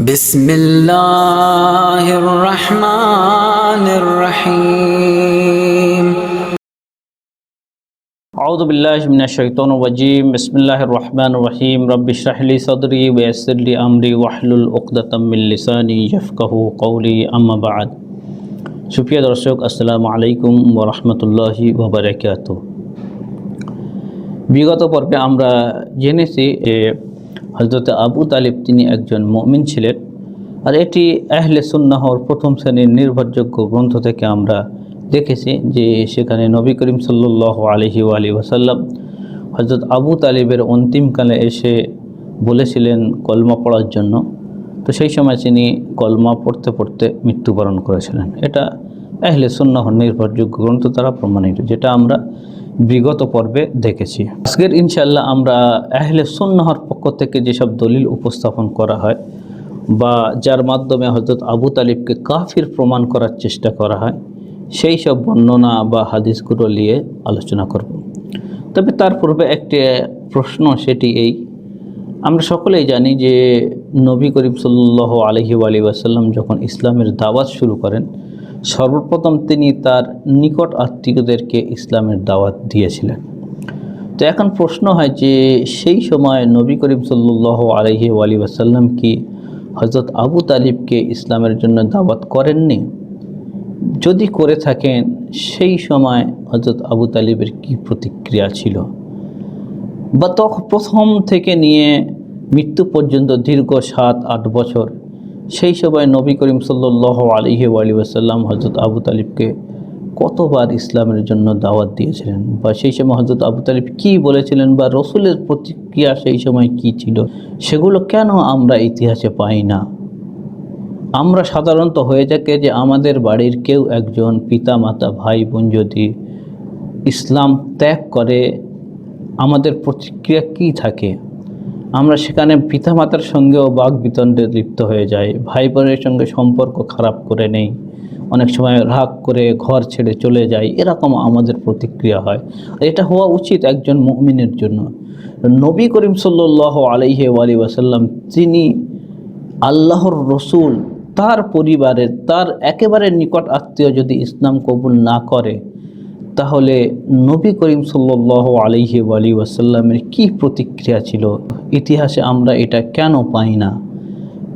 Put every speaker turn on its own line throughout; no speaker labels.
بسم الله الرحمن الرحيم
أعوذ بالله من الشيطان الرجيم بسم الله الرحمن الرحيم رب اشرح لي صدري ويسر لي أمري واحلل عقدة من لساني يفقهوا قولي أما بعد সুপ্রিয় দর্শক আসসালামু আলাইকুম ওরহমতুল্লাহি ওবরাকাত বিগত পর্বে আমরা জেনেছি যে হজরত আবু তালিব তিনি একজন মমিন ছিলেন। আর এটি আহলে সুন্নাহর প্রথম শ্রেণির নির্ভরযোগ্য গ্রন্থ থেকে আমরা দেখেছি যে সেখানে নবী করিম সাল্লাহ আলহি আলী ওসাল্লাম হজরত আবু তালিবের অন্তিমকালে এসে বলেছিলেন কলমা পড়ার জন্য। তো সেই সময় তিনি কলমা পড়তে পড়তে মৃত্যুবরণ করেছিলেন। এটা আহলে সুন্নাহর নির্ভরযোগ্য গ্রন্থ দ্বারা প্রমাণিত, যেটা আমরা বিগত পর্বে দেখেছি। আজকের ইনশাল্লাহ আমরা আহলে সুন্নাহর পক্ষ থেকে যেসব দলিল উপস্থাপন করা হয় বা যার মাধ্যমে হজরত আবু তালিবকে কাফির প্রমাণ করার চেষ্টা করা হয়, সেই সব বর্ণনা বা হাদিসগুলো নিয়ে আলোচনা করব। তবে তার পূর্বে একটি প্রশ্ন, সেটি এই। আমরা সকলেই জানি যে নবী করিম সাল্লাহ আলহি আলী ওয়াসাল্লাম যখন ইসলামের দাওয়াত শুরু করেন সর্বপ্রথম তিনি তার নিকট আত্মীয়দেরকে ইসলামের দাওয়াত দিয়েছিলেন। তো এখন প্রশ্ন হয় যে, সেই সময় নবী করিম সাল্লাহ আলহি আলী ওয়াসাল্লাম কি হজরত আবু তালিবকে ইসলামের জন্য দাওয়াত করেননি? যদি করে থাকেন, সেই সময় হজরত আবু তালিবের কি প্রতিক্রিয়া ছিল? বা তখন প্রথম থেকে নিয়ে মৃত্যু পর্যন্ত দীর্ঘ সাত, আট বছর সেই সময় নবী করিম সাল্লাহ আলহি আলী আসাল্লাম হজরত আবু তালিবকে কতবার ইসলামের জন্য দাওয়াত দিয়েছিলেন বা সেই সময় হজরত আবু তালিব কী বলেছিলেন বা রসুলের প্রতিক্রিয়া সেই সময় কি ছিল? সেগুলো কেন আমরা ইতিহাসে পাই না? আমরা সাধারণত হয়ে থাকে যে আমাদের বাড়ির কেউ একজন পিতা মাতা ভাই বোন যদি ইসলাম ত্যাগ করে, আমাদের প্রতিক্রিয়া কি থাকে? আমরা সেখানে পিতামাতার সঙ্গেও বাঘ বিতণ্ডে লিপ্ত হয়ে যাই। ভাই বোনের সঙ্গে সম্পর্ক খারাপ করে নেই। অনেক সময় রাগ করে ঘর ছেড়ে চলে যাই। এরকম আমাদের প্রতিক্রিয়া হয়। এটা হওয়া উচিত একজন মুমিনের জন্য। নবী করিম সাল্লাহ আলাইহে আলী ওয়াসাল্লাম, তিনি আল্লাহর রসুল, তার পরিবারের, তার একেবারে নিকট আত্মীয় যদি ইসলাম কবুল না করে তাহলে নবী করিম সাল্লাহ আলহি আলী ওয়াসাল্লামের কী প্রতিক্রিয়া ছিল? ইতিহাসে আমরা এটা কেন পাই না?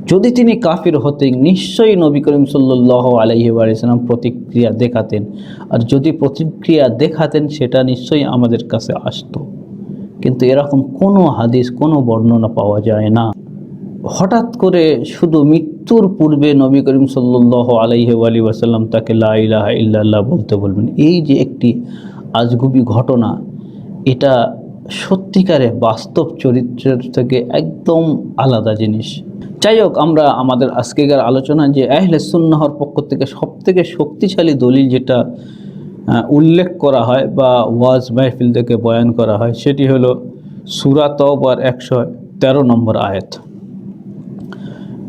যদি তিনি কাফির হতেন, নিশ্চয়ই নবী করিম সাল্লাহ আলহি আলিয়াল্লাম প্রতিক্রিয়া দেখাতেন। আর যদি প্রতিক্রিয়া দেখাতেন, সেটা নিশ্চয়ই আমাদের কাছে আসতো। কিন্তু এরকম কোনো হাদিস, কোনো বর্ণনা পাওয়া যায় না। হঠাৎ করে শুধু মৃত্যুর পূর্বে নবী করিম সাল্লাহ আলাইহি আলী ওয়াসাল্লাম তাকে লাহ ইল্লাল্লাহ বলতে বলবেন, এই যে একটি আজগুবি ঘটনা, এটা সত্যিকারে বাস্তব চরিত্রের থেকে একদম আলাদা জিনিস। যাই হোক, আমরা আমাদের আজকেকার আলোচনা যে আহলে সুন্নাহর পক্ষ থেকে সবথেকে শক্তিশালী দলিল যেটা উল্লেখ করা হয় বা ওয়াজ মাহফিল থেকে বয়ান করা হয়, সেটি হলো সুরাত একশো তেরো নম্বর আয়াত।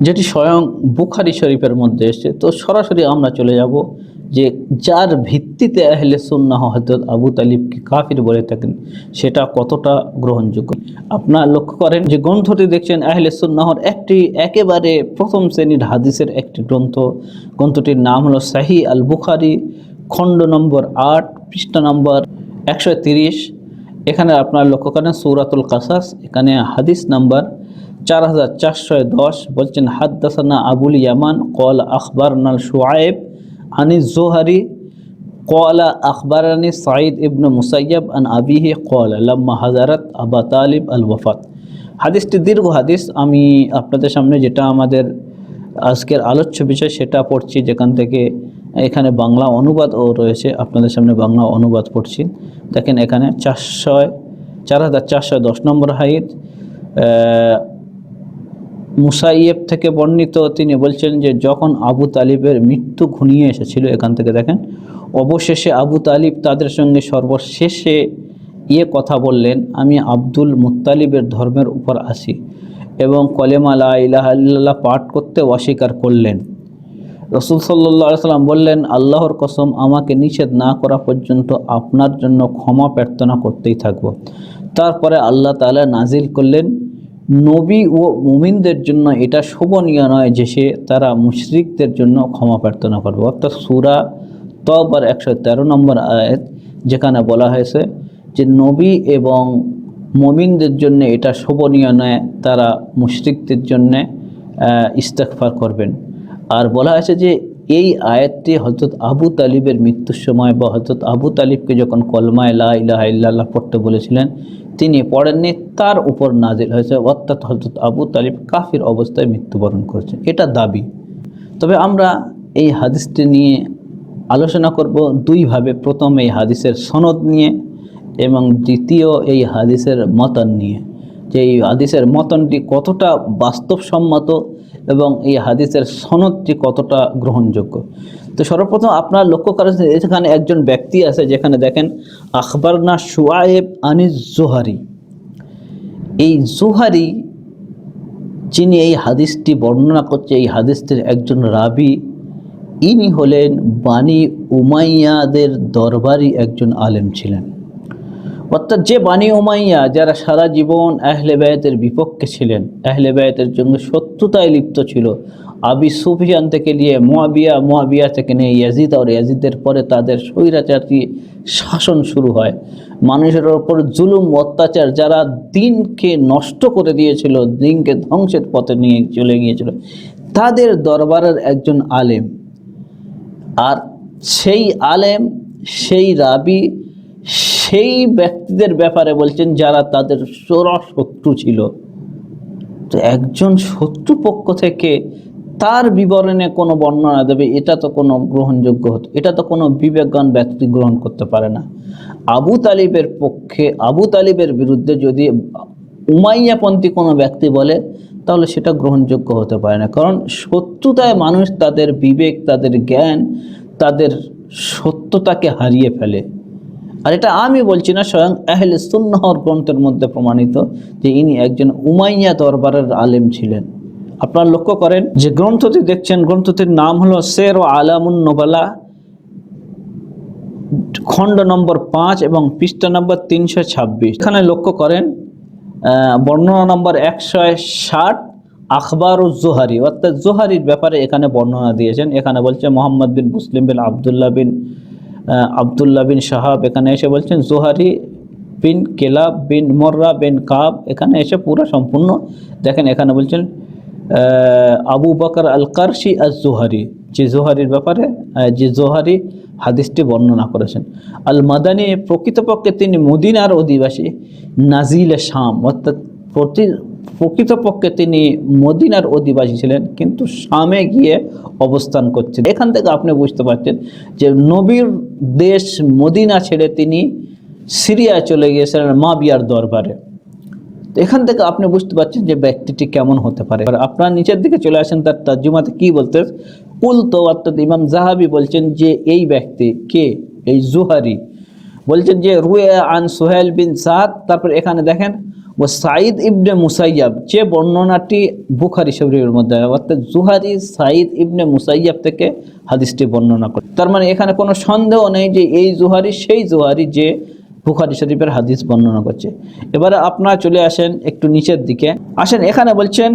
যেটি স্বয়ং বুখারি শরীফের মধ্যে এসছে। তো সরাসরি আমরা চলে যাব যে যার ভিত্তিতে আহলে সুন্নাহ হজরত আবু তালিবকে কাফির বলে থাকেন, সেটা কতটা গ্রহণযোগ্য? আপনার লক্ষ্য করেন যে গ্রন্থটি দেখছেন, আহলে সুন্নাহর একটি একেবারে প্রথম শ্রেণির হাদিসের একটি গ্রন্থ। গ্রন্থটির নাম হলো শাহি আল বুখারি খণ্ড নম্বর আট, পৃষ্ঠা নম্বর একশো এখানে আপনার লক্ষ্য করেন সৌরাতুল কাসাস, এখানে হাদিস নাম্বার চার হাজার চারশো দশ বলছেন, হাদ্দাসানা আবুল ইয়ামান কল আখবর নাল শুআব আনি জোহারি কলা আখবরানি সাঈদ ইবন মুসাইয়াব আন আবিহি কল লাম্মা হাজারত আবা তালিব আল ওফাত হাদিসটি দীর্ঘ হাদিস। আমি আপনাদের সামনে যেটা আমাদের আজকের আলোচ্য বিষয়, সেটা পড়ছি যেখান থেকে এখানে বাংলা অনুবাদও রয়েছে। আপনাদের সামনে বাংলা অনুবাদ পড়ছি। দেখেন এখানে চারশো চার হাজার চারশো দশ নম্বর হাইট মুসাইয়েব থেকে বর্ণিত তিনি বলছেন যে, যখন আবু তালিবের মৃত্যু ঘনিয়ে এসেছিল এখান থেকে দেখেন, অবশেষে আবু তালিব তাদের সঙ্গে সর্বশেষে ইয়ে কথা বললেন, আমি আব্দুল মুত্তালিবের ধর্মের উপর আসি এবং কলেমা ইলাহা পাঠ করতে অস্বীকার করলেন। রসুল সাল্লা সাল্লাম বললেন, আল্লাহর কসম, আমাকে নিষেধ না করা পর্যন্ত আপনার জন্য ক্ষমা প্রার্থনা করতেই থাকব। তারপরে আল্লাহ তালা নাজিল করলেন নবী ও মুমিনদের জন্য এটা শোভনীয় নয় যে সে তারা মুশরিকদের জন্য ক্ষমা প্রার্থনা করবে। অর্থাৎ সুরা তবার একশো তেরো নম্বর আয়াত যেখানে বলা হয়েছে যে নবী এবং মমিনদের জন্য এটা শোভনীয় নয়, তারা মুশরিকদের জন্যে ইস্তেকফার করবেন। আর বলা হয়েছে যে এই আয়াতটি হজরত আবু তালিবের মৃত্যুর সময় বা হজরত আবু তালিবকে যখন কলমায় লা ইলাহা ইল্লাল্লাহ পড়তে বলেছিলেন, তিনি পড়েননি, তার উপর নাজিল হয়েছে, অর্থাৎ হজরত আবু তালিব কাফির অবস্থায় মৃত্যুবরণ করেছেন। এটা দাবি। তবে আমরা এই হাদিসটি নিয়ে আলোচনা করব দুইভাবে। প্রথম এই হাদিসের সনদ নিয়ে এবং দ্বিতীয় এই হাদিসের মতন নিয়ে। যে এই হাদিসের মতনটি কতটা বাস্তবসম্মত এবং এই হাদিসের সনদটি কতটা গ্রহণযোগ্য? তো সর্বপ্রথম আপনার লক্ষ্য করেছেন এখানে একজন ব্যক্তি আছে যেখানে দেখেন, আখবরনা সুয়ায়েব আনিস জোহারি। এই জোহারি যিনি এই হাদিসটি বর্ণনা করছে, এই হাদিসটির একজন রাবি, ইনি হলেন বাণী উমাইয়াদের দরবারি একজন আলেম ছিলেন। অর্থাৎ যে বাণী উমাইয়া যারা সারা জীবন আহলে ব্যয়েতের বিপক্ষে ছিলেন, আহলে ব্যয়েতের জন্য শত্রুতায় লিপ্ত ছিল, আবি সুফিয়ান থেকে নিয়ে মোয়াবিয়া মোয়াবিয়া থেকে নিয়ে ইয়াজিদ আর ইয়াজিদের পরে তাদের স্বৈরাচারী শাসন শুরু হয়। মানুষের ওপর জুলুম, অত্যাচার যারা দিনকে নষ্ট করে দিয়েছিল, দিনকে ধ্বংসের পথে নিয়ে চলে গিয়েছিল, তাদের দরবারের একজন আলেম। আর সেই আলেম, সেই রাবি সেই ব্যক্তিদের ব্যাপারে বলছেন যারা তাদের চোরা শত্রু ছিল। তো একজন শত্রু পক্ষ থেকে তার বিবরণে কোনো বর্ণনা দেবে, এটা তো কোনো গ্রহণযোগ্য হতো, এটা তো কোনো বিবেকগান ব্যক্তি গ্রহণ করতে পারে না। আবু তালিবের পক্ষে, আবু তালিবের বিরুদ্ধে যদি উমাইয়াপন্থী কোনো ব্যক্তি বলে, তাহলে সেটা গ্রহণযোগ্য হতে পারে না। কারণ শত্রুতায় মানুষ তাদের বিবেক, তাদের জ্ঞান, তাদের সত্যতাকে হারিয়ে ফেলে। আর এটা আমি বলছি না, স্বয়ং আহলে সুন্নহর গ্রন্থের মধ্যে প্রমাণিত যে ইনি একজন উমাইয়া দরবারের আলেম ছিলেন। আপনারা লক্ষ্য করেন যে গ্রন্থটি দেখছেন, গ্রন্থটির নাম হলো শের ও আলামুন নোবালা, খণ্ড নম্বর পাঁচ এবং পৃষ্ঠা নম্বর তিনশো ছাব্বিশ। এখানে লক্ষ্য করেন বর্ণনা নম্বর একশো ষাট, আখবর জোহারি, অর্থাৎ জোহারির ব্যাপারে এখানে বর্ণনা দিয়েছেন। এখানে বলছে মোহাম্মদ বিন মুসলিম বিন আবদুল্লাহ বিন আবদুল্লাহ বিন সাহাব এখানে এসে বলছেন, জোহারি বিন কেলাব বিন মর্রা বিন কাব, এখানে এসে পুরো সম্পূর্ণ দেখেন, এখানে বলছেন আবু বকর আল কারশি আজ জোহারি যে জোহারির ব্যাপারে যে জোহারি হাদিসটি বর্ণনা করেছেন। আল মাদানী প্রকৃতপক্ষে তিনি মদিনার অধিবাসী নাজিল শাম অর্থাৎ প্রতি প্রকৃতপক্ষে তিনি মদিনার অধিবাসী ছিলেন, কিন্তু শামে গিয়ে অবস্থান করছেন। এখান থেকে আপনি বুঝতে পারছেন যে নবীর দেশ মদিনা ছেড়ে তিনি সিরিয়ায় চলে গিয়েছিলেন মাবিয়ার দরবারে। এখান থেকে আপনি বুঝতে পারছেন যে ব্যক্তিটি কেমন হতে পারে। আপনার নিচের দিকে চলে আসেন, তার তার্জুমাতে কি বলতে কুল তো অর্থাৎ ইমাম জাহাবি বলছেন যে এই ব্যক্তি কে? এই জুহারি। বলছেন যে রুয়ে আন সোহেল বিন সাদ। তারপর এখানে দেখেন ও সাইদ ইবনে মুসাইয়াব যে বর্ণনাটি বুখারি শরীরের মধ্যে অর্থাৎ জুহারি সাঈদ ইবনে মুসাইয়াব থেকে হাদিসটি বর্ণনা করে। তার মানে এখানে কোনো সন্দেহ নেই যে এই জুহারি সেই জুহারি যে বুখারি শরীফের হাদিস বর্ণনা করছে। এবারে আপনারা চলে আসেন একটু নিচের দিকে। আসেন, এখানে বলছেন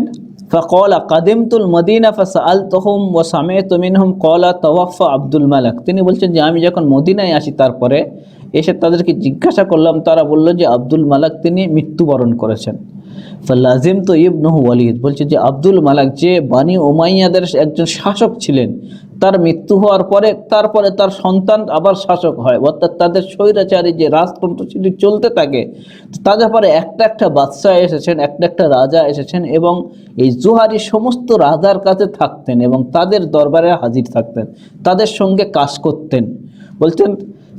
ফকলা কাদিমতুল মদিনা আল তহম ও সামে তুমিনহম কলা তওয়াফা আব্দুল মালাক তিনি বলছেন যে আমি যখন মদিনায় আসি তারপরে এসে তাদেরকে জিজ্ঞাসা করলাম, তারা বলল যে আব্দুল মালাক তিনি মৃত্যুবরণ করেছেন। ফাল্লাজিম তো ইবনহ ওয়ালিদ বলছে যে আব্দুল মালাক যে বানি ওমাইয়াদের একজন শাসক ছিলেন তার মৃত্যু হওয়ার পরে, তারপরে তার সন্তান আবার শাসক হয়। অর্থাৎ তাদের স্বৈরাচারী যে রাজতন্ত্র সেটি চলতে থাকে, তাদের পরে একটা একটা বাদশাহ এসেছেন, একটা একটা রাজা এসেছেন এবং এই জোহারি সমস্ত রাজার কাছে থাকতেন এবং তাদের দরবারে হাজির থাকতেন, তাদের সঙ্গে কাজ করতেন। বলছেন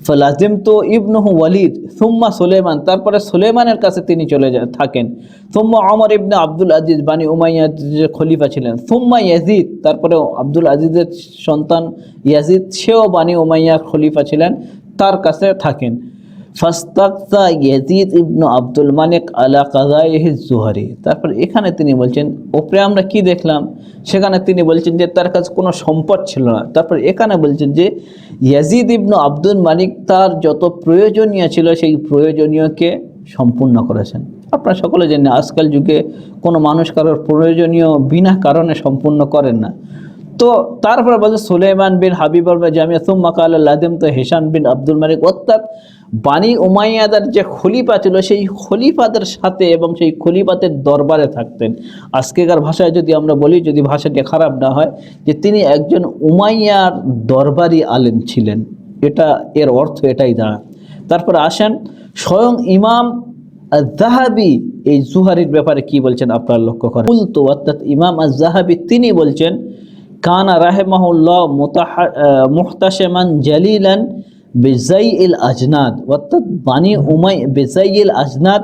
ফলাজিম তো ইবনহু ওয়ালিদ সুম্মা সুলেমান তারপরে সুলেমানের কাছে তিনি চলে যা থাকেন। সুম্মা অমর ইবনে আব্দুল আজিজ বানী উমাইয়া যে খলিফা ছিলেন সুম্মা ইয়াজিদ তারপরে আব্দুল আজিজের সন্তান ইয়াজিদ সেও বানি উমাইয়া খলিফা ছিলেন, তার কাছে থাকেন। ইয়াজিদ আব্দুল মালিক আলা কাজাইহি জুহারি। তারপর এখানে তিনি বলছেন, ওপরে আমরা কি দেখলাম? সেখানে তিনি বলছেন যে তার কাছে কোনো সম্পদ ছিল না। তারপর এখানে বলছেন যে ইয়াজিদ ইবনু আব্দুল মালিক তার যত প্রয়োজনীয় ছিল সেই প্রয়োজনীয়কে সম্পূর্ণ করেছেন। আপনারা সকলে জানেন, আজকাল যুগে কোনো মানুষ কারোর প্রয়োজনীয় বিনা কারণে সম্পূর্ণ করেন না। তো তারপরে বলছে সুলেমান বিন হাবিবর জামিয়া সুম্মা কাল লাদিম তো হেসান বিন আব্দুল মালিক অর্থাৎ বানি উমাইয়াদার যে খলিফা ছিল, সেই খলিফাদের সাথে এবং সেই খলিফাদের দরবারে থাকতেন। আজকেকার ভাষায় যদি আমরা বলি, যদি ভাষাটি খারাপ না হয়, যে তিনি একজন উমাইয়ার দরবারি আলেম ছিলেন। এটা এর অর্থ এটাই দাঁড়ায়। তারপরে আসেন, স্বয়ং ইমাম জাহাবি এই জুহারির ব্যাপারে কি বলছেন আপনার লক্ষ্য করেন? উল্টো অর্থাৎ ইমাম আজ জাহাবি তিনি বলছেন, কানা রাহেমাহুল্লাহ মুহতাসেমান জালিলান বেজাই ইল আজনাদ অর্থাৎ বানি উমাই বেজাই ইল আজনাদ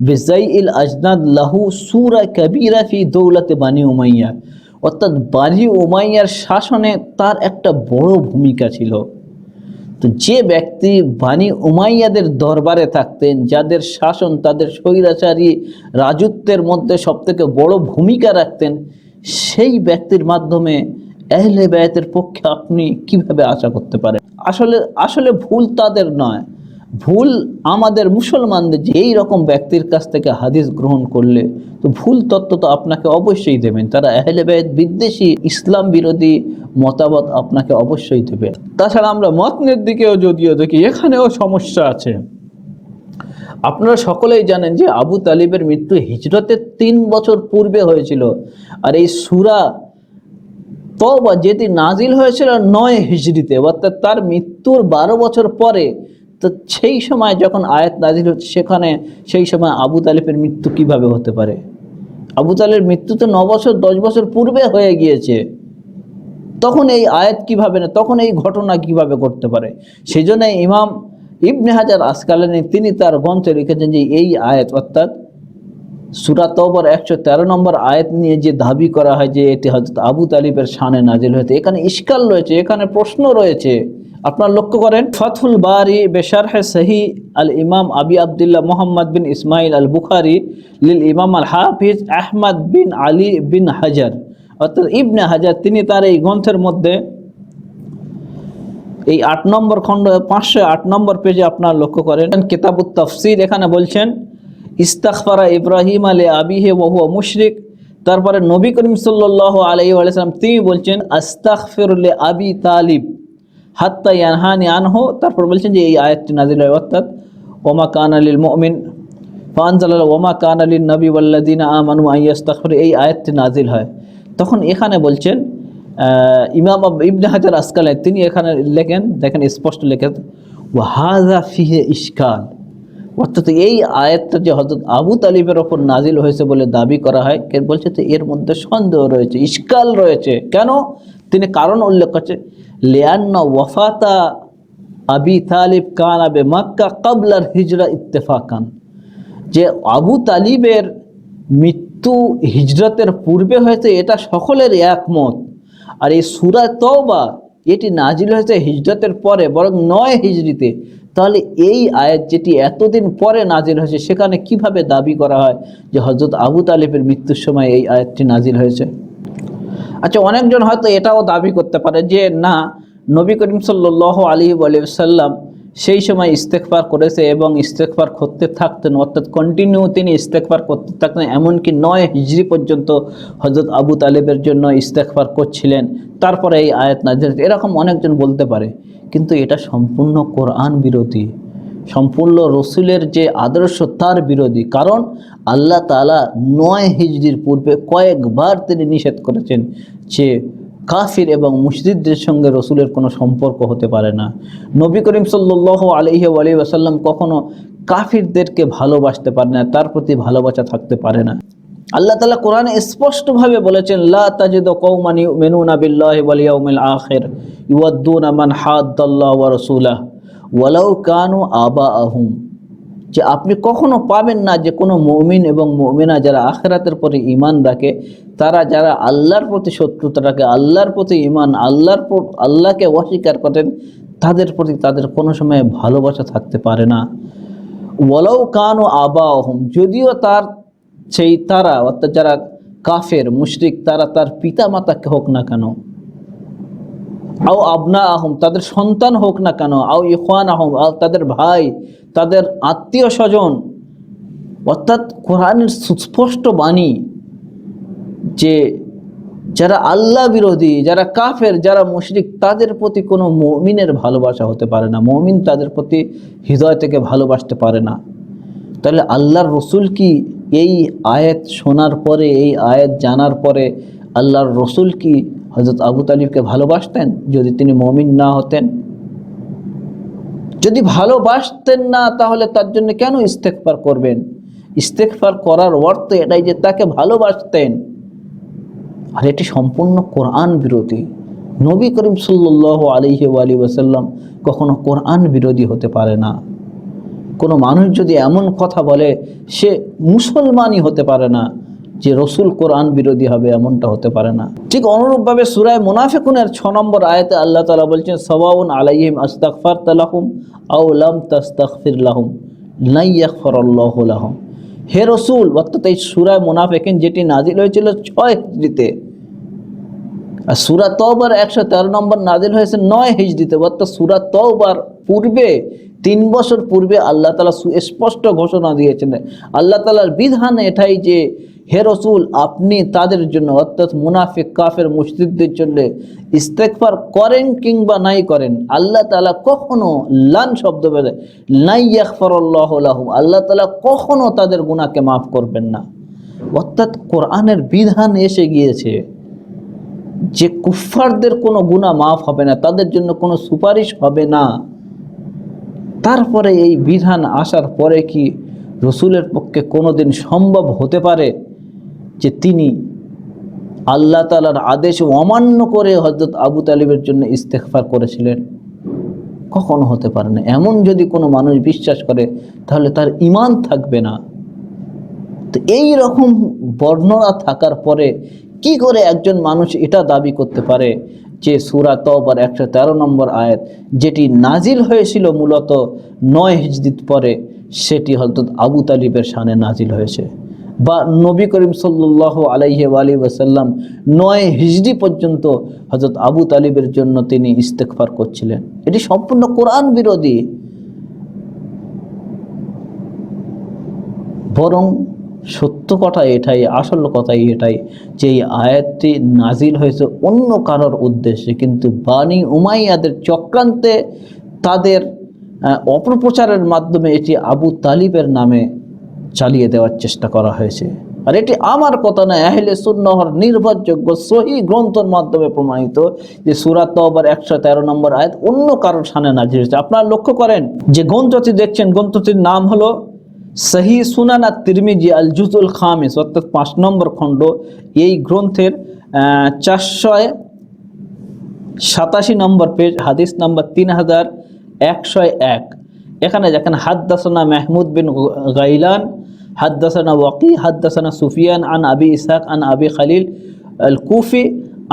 বেজাই ইল আজনাদ লাহু সুরা কবিরা ফি দৌলতে বানি উমাইয়া অর্থাৎ বানি উমাইয়ার শাসনে তার একটা বড় ভূমিকা ছিল তো যে ব্যক্তি বানি উমাইয়াদের দরবারে থাকতেন যাদের শাসন তাদের স্বৈরাচারী রাজত্বের মধ্যে সবথেকে বড় ভূমিকা রাখতেন সেই ব্যক্তির মাধ্যমে এহলে ব্যয়েতের পক্ষে আপনি কীভাবে আশা করতে পারেন? আসলে আসলে ভুল তাদের নয়। ভুল আমাদের মুসলমানদের যে এই রকম ব্যক্তির কাছ থেকে হাদিস গ্রহণ করলে, তো ভুল তত্ত্ব তো আপনাকে অবশ্যই দেবেন। তারা আহলে বেদ বিদ্বেষী, ইসলাম বিরোধী মতামত আপনাকে অবশ্যই দেবে। তাছাড়া আমরা মতনের দিকেও যদিও দেখি, এখানেও সমস্যা আছে। আপনারা সকলেই জানেন যে আবু তালিবের মৃত্যু হিজরতের তিন বছর পূর্বে হয়েছিল। আর এই সুরা তবা যেটি নাজিল হয়েছিল নয় হিজড়িতে, অর্থাৎ তার মৃত্যুর বারো বছর পরে, তো সেই সময় যখন আয়াত নাজিল হচ্ছে, সেখানে সেই সময় আবু তালিবের মৃত্যু কীভাবে হতে পারে? আবু তালের মৃত্যু তো ন বছর, দশ বছর পূর্বে হয়ে গিয়েছে। তখন এই আয়াত কীভাবে না, তখন এই ঘটনা কীভাবে করতে পারে? সেই জন্য ইমাম ইবনে হাজার আসকালানি, তিনি তার গ্রন্থে লিখেছেন যে এই আয়াত, অর্থাৎ সুরা তবর একশো তেরো নম্বর আয়াত নিয়ে যে দাবি করা হয় যে এটি হয়তো আবু তালিবের শানে নাজিল হয়েছে, এখানে ইস্কাল রয়েছে, এখানে প্রশ্ন রয়েছে। আপনার লক্ষ্য করেন ফথুল বারি বেশারহে সহি আল ইমাম আবি আবদুল্লাহ মোহাম্মদ বিন ইসমাইল আল বুখারি লিল ইমাম আল হাফিজ আহমদ বিন আলী বিন হাজার। অর্থাৎ ইবনে হাজার, তিনি তার এই গ্রন্থের মধ্যে এই আট নম্বর খণ্ড, পাঁচশো আট নম্বর পেজে আপনার লক্ষ্য করেন। কিতাবুত তফসির এখানে বলছেন ইস্তাকফারা ইব্রাহিম আলী আবিহে বহু মুশরিক। তারপরে নবী করিম সাল্লাহ আলাই আলাইসালাম তিনি বলছেন আস্তাকফিরুল্লে আবি তালিব হাত্তা ইয়ানহানি আনহো। তারপর বলছেন যে, এই আয়াতটি নাজিল হয় অর্থাৎ, ওমা কান আলীল মমিন। ফানজাল ওমা কান আলীল নবী ওয়াল্লাদিন আমানু আইয়াস্তাকফির এই আয়াতটি নাজিল হয়। তখন এখানে বলছেন ইমাম ইবনে হাজার আসকালে তিনি এখানে লেখেন, দেখেন স্পষ্ট লেখেন ওয়াহাজা ফিহে ইশকাল। অর্থাৎ এই আয়াতটা যে হজরত আবু তালিবের ওপর নাজিল হয়েছে বলে দাবি করা হয় কে বলছে তো এর মধ্যে সন্দেহ রয়েছে ইস্কাল রয়েছে। কেন? তিনি কারণ উল্লেখ করছে লিয়ান্না ওয়াফাতা আবি তালিব কান আবে মাক্কা কাবলার হিজরা ইত্তেফাকান। যে আবু তালিবের মৃত্যু হিজরতের পূর্বে হয়েছে, এটা সকলের একমত। আর এই সুরা তওবা, এটি নাজিল হয়েছে হিজরতের পরে, বরং নয় হিজরিতে। তাহলে এই আয়াত যেটি এতদিন পরে নাজিল হয়েছে, সেখানে কীভাবে দাবি করা হয় যে হজরত আবু তালিবের মৃত্যুর সময় এই আয়াতটি নাজিল হয়েছে? আচ্ছা অনেকজন হয়তো এটাও দাবি করতে পারে যে না, নবী করিম সাল্ল আলী সাল্লাম সেই সময় ইস্তেকবার করেছে এবং ইস্তেকবার করতে থাকতেন, অর্থাৎ কন্টিনিউ তিনি ইস্তেকবার করতে থাকতেন, এমনকি নয় হিজরি পর্যন্ত হজরত আবু তালেবের জন্য ইস্তেকবার করছিলেন। তারপরে এই আয়াত হয়েছে। এরকম অনেকজন বলতে পারে, কিন্তু এটা সম্পূর্ণ কোরআন বিরোধী। সম্পূর্ণ রসুলের যে আদর্শ, তার বিরোধী। কারণ আল্লাহ তালা নয় হিজড়ির পূর্বে কয়েকবার তিনি নিষেধ করেছেন যে কাফির এবং মুসজিদদের সঙ্গে রসুলের কোনো সম্পর্ক হতে পারে না। নবী করিম সাল্লাহ আলহি আলি আসাল্লাম কখনো কাফিরদেরকে ভালোবাসতে পারে না, তার প্রতি ভালোবাসা থাকতে পারে না। আল্লাহ তালা কোরআনে স্পষ্টভাবে বলেছেন, লা তাজিদ কৌমান ইউমিনুনা বিল্লাহি আখির ইউয়াদ্দুনা মান হাদ্দাল্লাহ ওয়া ওয়ালাউ কানু আবা আহুম যে আপনি কখনো পাবেন না যে কোনো মমিন এবং মমিনা যারা আখেরাতের পরে ইমান রাখে তারা যারা আল্লাহর প্রতি শত্রুতা রাখে আল্লাহর প্রতি ইমান আল্লাহর আল্লাহকে অস্বীকার করেন, তাদের প্রতি তাদের কোনো সময় ভালোবাসা থাকতে পারে না। ওয়ালাউ কানু আবা আহম যদিও তার সেই তারা, অর্থাৎ যারা কাফের, মুশরিক, তারা তার পিতা মাতাকে হোক না কেন, আও আবনা আহম তাদের সন্তান হোক না কেন, আও ইখান আহম আও তাদের ভাই, তাদের আত্মীয় স্বজন, অর্থাৎ কোরআনের সুস্পষ্ট বাণী যে যারা আল্লাহ বিরোধী, যারা কাফের, যারা মুশরিক, তাদের প্রতি কোনো মমিনের ভালোবাসা হতে পারে না। মমিন তাদের প্রতি হৃদয় থেকে ভালোবাসতে পারে না। তাহলে আল্লাহর রসুল কি এই আয়াত শোনার পরে, এই আয়াত জানার পরে আল্লাহর রসুল কি হজরত আবু তালিবকে ভালোবাসতেন যদি তিনি মমিন না হতেন? যদি ভালোবাসতেন না, তাহলে তার জন্য কেন ইস্তেকফার করবেন? ইস্তেকফার করার অর্থ এটাই যে তাকে ভালোবাসতেন। আর এটি সম্পূর্ণ কোরআন বিরোধী। নবী করিম সাল্লাহ আলহি আলী ওয়াসাল্লাম কখনো কোরআন বিরোধী হতে পারে না। কোনো মানুষ যদি এমন কথা বলে, সে মুসলমানই হতে পারে না যে রসুল কোরআন বিরোধী হবে, এমনটা হতে পারে না। ঠিক অনুরূপভাবে সুরায় মুনাফিকুনের ছ নম্বর আয়তে আল্লাহ তালা বলছেন সবাউন আলাইহিম আস্তাকফার তালাহুম আউলাম তাস্তাকফির লাহুম নাইয়াকফর আল্লাহ লাহুম। হে রসুল, অর্থাৎ এই সুরায় মুনাফেকিন যেটি নাজিল হয়েছিল ছয় হিজড়িতে, আর সুরা তওবার একশো তেরো নম্বর নাজিল হয়েছে নয় হিজড়িতে, অর্থাৎ সুরা তওবার পূর্বে, তিন বছর পূর্বে আল্লাহ তালা সুস্পষ্ট ঘোষণা দিয়েছেন আল্লাহ তালার বিধান এটাই যে হে রসুল, আপনি তাদের জন্য অর্থাৎ মুনাফিক, কাফের মুসজিদদের জন্য ইস্তেকফার করেন কিংবা নাই করেন, আল্লাহ তালা কখনো লান শব্দ বেড়ে নাই ইয়াকফরল্লাহ আল্লাহ তালা কখনো তাদের গুণাকে মাফ করবেন না। অর্থাৎ কোরআনের বিধান এসে গিয়েছে যে কুফফারদের কোনো গুণা মাফ হবে না, তাদের জন্য কোনো সুপারিশ হবে না। তারপরে এই বিধান আসার পরে কি রসুলের পক্ষে কোনো দিন সম্ভব হতে পারে? যে তিনি আল্লাহ তালার আদেশ অমান্য করে হজরত আবু তালিবের জন্য ইস্তেকফার করেছিলেন। কখনো হতে পারে না। এমন যদি কোনো মানুষ বিশ্বাস করে, তাহলে তার ইমান থাকবে না। তো এই রকম বর্ণনা থাকার পরে কি করে একজন মানুষ এটা দাবি করতে পারে যে সুরা তবার একশো তেরো নম্বর আয়াত, যেটি নাজিল হয়েছিল মূলত নয় হিজদিত পরে, সেটি হজরত আবু তালিবের শানে নাজিল হয়েছে। বা নবী করিম সাল্লাহ আলাইহে আলী ওয়াসাল্লাম নয় হিজড়ি পর্যন্ত হজরত আবু তালিবের জন্য তিনি ইস্তেকফার করছিলেন। এটি সম্পূর্ণ কোরআন বিরোধী। বরং সত্য কথা এটাই, আসল কথাই এটাই যে এই আয়াতটি নাজিল হয়েছে অন্য কারোর উদ্দেশ্যে। কিন্তু বাণী উমাইয়াদের চক্রান্তে তাদের অপপ্রচারের মাধ্যমে এটি আবু তালিবের নামে চালিয়ে দেওয়ার চেষ্টা করা হয়েছে। আর এটি আমার কথা না আহলে সুন্নহর নির্ভরযোগ্য সহি গ্রন্থর মাধ্যমে প্রমাণিত যে সুরাত তওবার একশো তেরো নম্বর আয়াত অন্য কারোর সামনে নাজিল হয়েছে। আপনারা লক্ষ্য করেন যে গ্রন্থটি দেখছেন, গ্রন্থটির নাম হলো সহি সুনানা তিরমিজি আল জুজুল খামিস, অর্থাৎ পাঁচ নম্বর খণ্ড। এই গ্রন্থের চারশো সাতাশি নম্বর পেজ, হাদিস নম্বর তিন হাজার একশো এক। এখানে দেখেন, হাদ্দাসনা মেহমুদ বিন গাইলান, হাদ্দাসনা ওয়াকি, হাদ্দাসনা সুফিয়ান, আন আবি ইসাক আন আবি খালিল আল কুফি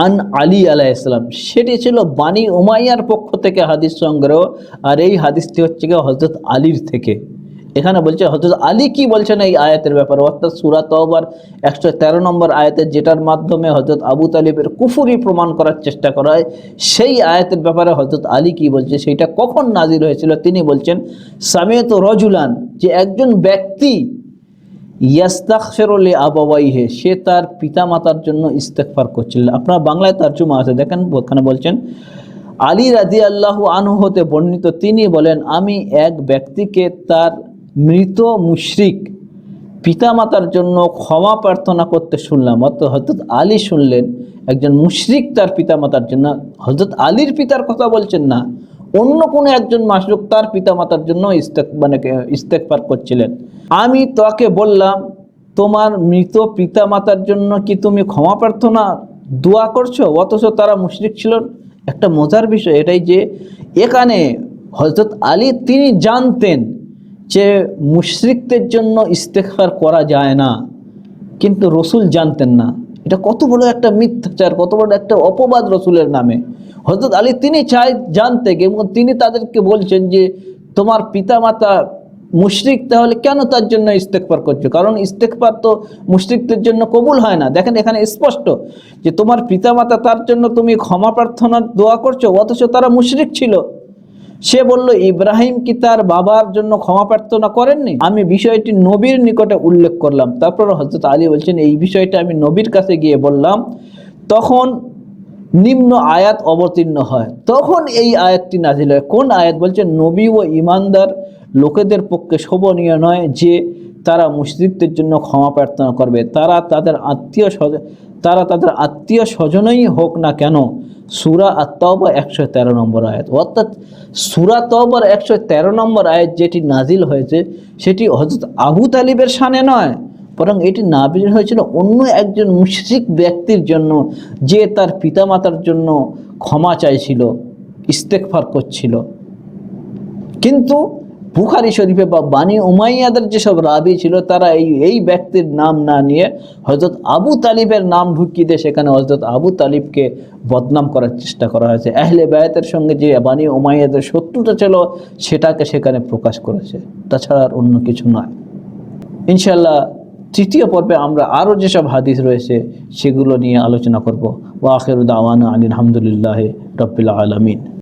আন আলী আলাহ ইসলাম সেটি ছিল বাণী উমাইয়ার পক্ষ থেকে হাদিস সংগ্রহ, আর এই হাদিসটি হচ্ছে গিয়ে হজরত আলীর থেকে। এখানে বলছে হজরত আলী কি বলছেন এই আয়াতের ব্যাপারে? অর্থাৎ সুরা তওবার একশো তেরো নম্বর আয়াতের যেটার মাধ্যমে হজরত আবু তালিবের কুফুরি প্রমাণ করার চেষ্টা করা হয়, সেই আয়াতের ব্যাপারে হজরত আলী কি বলছে? সেইটা কখন নাজির হয়েছিল? তিনি বলছেন সামেত রজুলান, যে একজন ব্যক্তি ইয়াস্তাকশেরলে আবাবাইহে সে তার পিতামাতার জন্য ইস্তেকফার করছিলেন আপনার বাংলায় তার তার্জুমা আছে, দেখেন, ওখানে বলছেন, আলী রাজি আল্লাহ আনহু হতে বর্ণিত, তিনি বলেন, আমি এক ব্যক্তিকে তার মৃত মুশরিক পিতামাতার জন্য ক্ষমা প্রার্থনা করতে শুনলাম, অর্থাৎ হজরত আলী শুনলেন, একজন মুশরিক তার পিতামাতার জন্য হজরত আলীর পিতার কথা বলছেন না, অন্য কোনো একজন মাসরুক তার পিতামাতার জন্য ইস্তেক মানে ইস্তেকবার করছিলেন। আমি তাকে বললাম, তোমার মৃত পিতামাতার জন্য কি তুমি ক্ষমা প্রার্থনা, দোয়া করছ? অথচ তারা মুশরিক ছিল। একটা মজার বিষয় এটাই যে, এখানে হজরত আলী তিনি জানতেন যে মুশরিকদের জন্য ইস্তেকফার করা যায় না, কিন্তু রসুল জানতেন না। এটা কত বড় একটা মিথ্যাচার, কত বড় একটা অপবাদ রসুলের নামে। হজরত আলী তিনি চাই জানতে, এবং তিনি তাদেরকে বলছেন যে, তোমার পিতামাতা মুশরিক, তাহলে কেন তার জন্য ইস্তেকবার করছ? কারণ ইস্তেকবার তো মুশরিকদের জন্য কবুল হয় না। দেখেন এখানে স্পষ্ট যে, তোমার পিতামাতা তার জন্য তুমি ক্ষমা প্রার্থনার দোয়া করছ, অথচ তারা মুশরিক ছিল। সে বলল, ইব্রাহিম কি তার বাবার জন্য ক্ষমা প্রার্থনা করেননি? আমি বিষয়টি নবীর নিকটে উল্লেখ করলাম। তারপর হজরত আলী বলছেন, এই বিষয়টা আমি নবীর কাছে গিয়ে বললাম। তখন নিম্ন আয়াত অবতীর্ণ হয়। তখন এই আয়াতটি নাজিল হয়। কোন আয়াত? বলছে, নবী ও ইমানদার লোকেদের পক্ষে শোভনীয় নয় যে তারা মুসলিকদের জন্য ক্ষমা প্রার্থনা করবে। তারা তাদের আত্মীয় স্বজন, তারা তাদের আত্মীয় স্বজনই হোক না কেন সুরা আর আত্মাবা একশো তেরো নম্বর আয়াত। অর্থাৎ সুরা তবর একশো তেরো নম্বর আয়াত যেটি নাজিল হয়েছে, সেটি হজরত আবু তালিবের সানে নয়, বরং এটি নাজিল হয়েছিল অন্য একজন মুশরিক ব্যক্তির জন্য, যে তার পিতামাতার জন্য ক্ষমা চাইছিল ইস্তেকফার করছিল। কিন্তু বুখারি শরীফে বা বানী উমাইয়াদের যেসব রাবি ছিল, তারা এই এই ব্যক্তির নাম না নিয়ে হজরত আবু তালিবের নাম ঢুকিয়ে দিয়ে সেখানে হজরত আবু তালিবকে বদনাম করার চেষ্টা করা হয়েছে। আহলে বায়াতের সঙ্গে যে বানী উমাইয়াদের শত্রুটা ছিল, সেটাকে সেখানে প্রকাশ করেছে। তাছাড়া আর অন্য কিছু নয়। ইনশাল্লাহ তৃতীয় পর্বে আমরা আরও যেসব হাদিস রয়েছে, সেগুলো নিয়ে আলোচনা করব। ওয়া আখির দাওয়ানা আলী আলহামদুলিল্লাহ রবিল আলমিন।